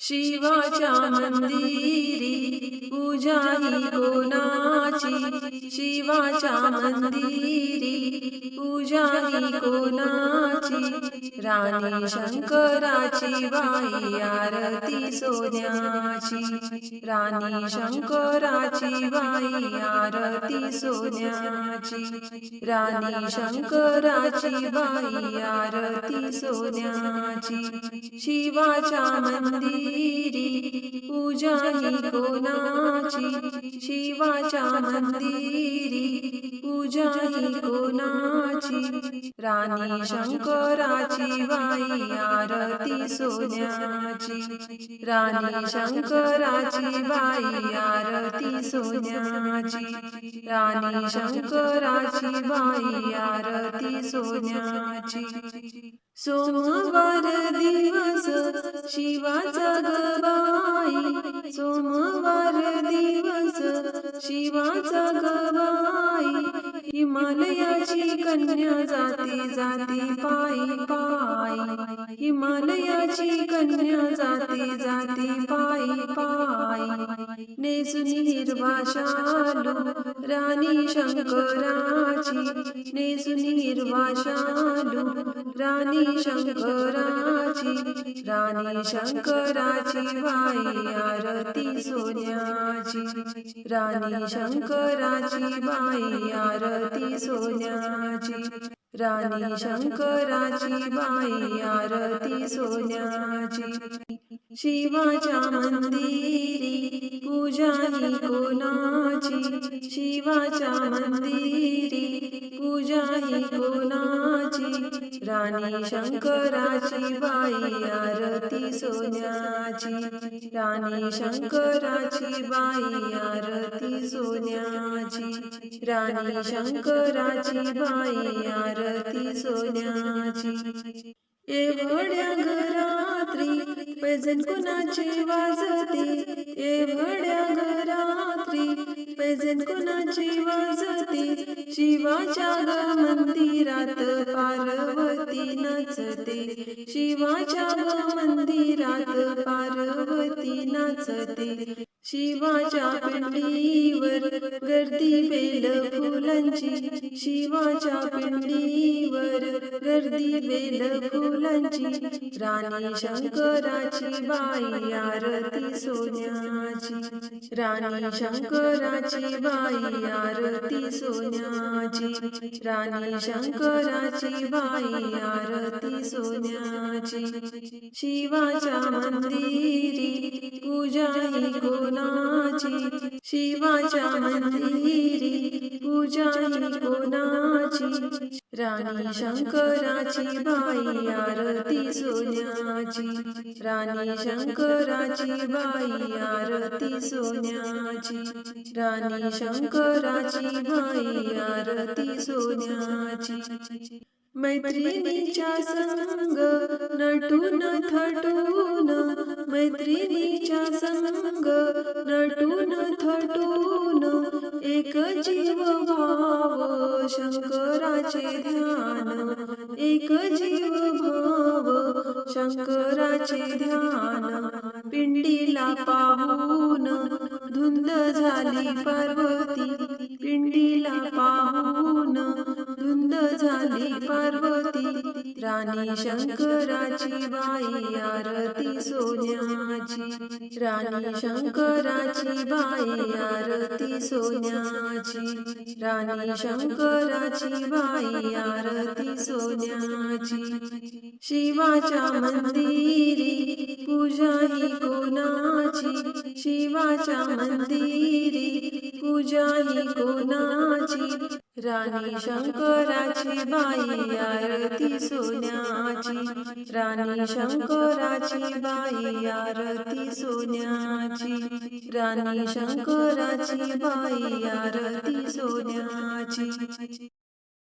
शिवाच्या मंदिरी पूजा कोणाची? शिवाच्या मंदिरी. पूजा कोणाची? राणी शंकराची बाई आरती सोन्याची. राणी शंकराची बाई आरती सोन्याची. राणी शंकराची बाई आरती सोन्याची. शिवाच्या मंदिरी. पूजा ही कोणाची? शिवाच्या मंदिरी पूजा ही कोणाची राणी शंकराची बाई आरती सोन्याची. राणी शंकराची बाई आरती सोन्याची. राणी शंकराची बाई आरती सोन्याची. सोमवार दिवस शिवाचा गबाई सोमवार दिवस शिवाचा गबाई हिमालयाची कन्या जाती जाती पायी पायी। हिमालयाची कन्या जाती जाती पाई पायी। नेसून हिरवा शालू राणी शंकराची नेसून हिरवा शालू। राणी शंकराची राणी शंकराची बाई आरती सोन्याची। शंकराची बाई आरती सोन्याची। राणी शंकराची बाई आरती सोन्याची। शिवाच्या मंदिरी पूजा कोणाची? शिवाच्या मंदिरी कोणाची राणी शंकराची बाई आरती सोन्याची राणी शंकराची बाई आरती सोन्याची राणी शंकराची बाई आरती सोन्याची एवढ्या घरात्री पैजण कुणाची वाजते पार्वती नाचते. शिवाच्या मंदिरात पार्वती नाचते. शिवाच्या पिंडीवर गर्दी बेल फुलांची. शिवाच्या पिंडीवर गर्दी बेल फुलांची राणी शंकराची बाई आरती सोन्याची राणी शंकराची बाई आरती सोन्याची राणी शंकराची बाई आरती सोन्याची शिवाच्या मंदिरी पूजा ही कोणाची शिवाच्या मंदिरी पूजा ही कोणाची राणी शंकराची बाई आरती सोन्याची। राणी शंकराची बाई आरती सोन्याची। राणी शंकराची बाई आरती सोन्याची। मैत्रिणीच्या संग नटून थटून मैत्रिणीच्या भाव शंकराचे ध्यान. एक जीव भाव शंकराचे ध्यान. पिंडीला पाहून धुंद झाली पार्वती. पिंडीला पाहून धुंद झाली पार्वती. राणी शंकराची बाई आरती सोन्याची. राणी शंकराची बाई आरती सोन्याची. राणी शंकराची बाई आरती सोन्याची. शिवाच्या मंदिरी पूजा ही कोणाची? शिवाच्या मंदिरी पूजा ही कोणाची? राणी शंकराची बाई आरती सोन्याची। रानी शंकराची बाई आरती सोन्याची। रानी शंकराची बाई आरती सोन्याची।